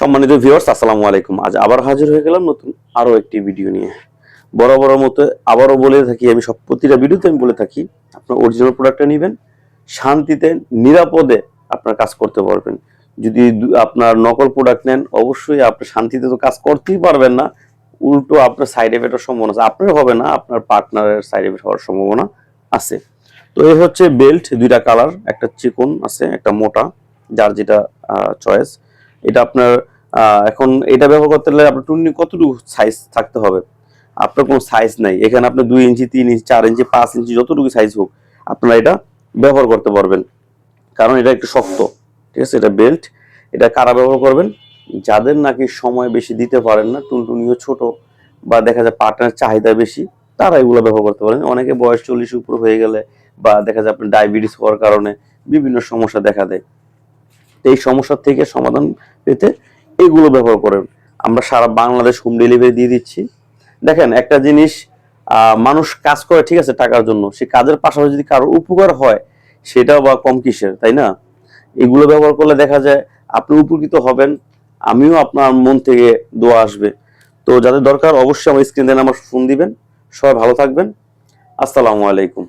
সম্মানিত ভিউয়ার্স আসসালামু আলাইকুম। আজ আবার হাজির হয়ে গেলাম নতুন আরও একটি ভিডিও নিয়ে। বড় বড় মতো আবারও বলে থাকি, আমি সব প্রতিটা ভিডিওতে আমি বলে থাকি, আপনার অরিজিনাল প্রোডাক্টটা নেবেন, শান্তিতে, নিরাপদে আপনার কাজ করতে পারবেন। যদি আপনার নকল প্রোডাক্ট নেন, অবশ্যই আপনি শান্তিতে তো কাজ করতেই পারবেন না। উল্টো আপনার সাইড এফেক্টের সম্ভাবনা আছে। আপনার হবে না, আপনার পার্টনারের সাইড এফেক্ট হওয়ার সম্ভাবনা আছে। তো এই হচ্ছে বেল্ট দুইটা কালার একটা চিকন আছে, একটা মোটা, যার যেটা চয়েস এটা আপনার এখন এটা ব্যবহার করতে গেলে আপনার টুনি কতটুকু সাইজ থাকতে হবে? আপনার কোনো সাইজ নাই। এখানে আপনি দুই ইঞ্চি, তিন ইঞ্চি, চার ইঞ্চি, পাঁচ ইঞ্চি যতটুকু সাইজ হোক, আপনারা এটা ব্যবহার করতে পারবেন। কারণ এটা একটু শক্ত, ঠিক আছে? এটা বেল্ট এটা কারা ব্যবহার করবেন? যাদের নাকি সময় বেশি দিতে পারেন না, টুনটুনিও ছোট বা দেখা যায় পার্টনার চাহিদা বেশি, তারা এগুলো ব্যবহার করতে পারেন। অনেকে বয়স চল্লিশ উপর হয়ে গেলে বা দেখা যায় আপনার ডায়াবেটিস হওয়ার কারণে বিভিন্ন সমস্যা দেখা দেয়। এই সমস্যা থেকে সমাধান পেতে এগুলো ব্যবহার করেন। আমরা সারা বাংলাদেশ হোম ডেলিভারি দিয়ে দিচ্ছি। দেখেন, একটা জিনিস মানুষ কাজ করে, ঠিক আছে, টাকার জন্য। সে কাজের পাশাপাশি যদি কারও উপকার হয়, সেটাও বা কম কিসের, তাই না? এগুলো ব্যবহার করলে দেখা যায় আপনি উপকৃত হবেন। আমিও আপনার মন থেকে দোয়া আসবে। তো যাদের দরকার, অবশ্যই আমার স্ক্রিন আমার ফোন দিবেন। সবাই ভালো থাকবেন। আসসালামু আলাইকুম।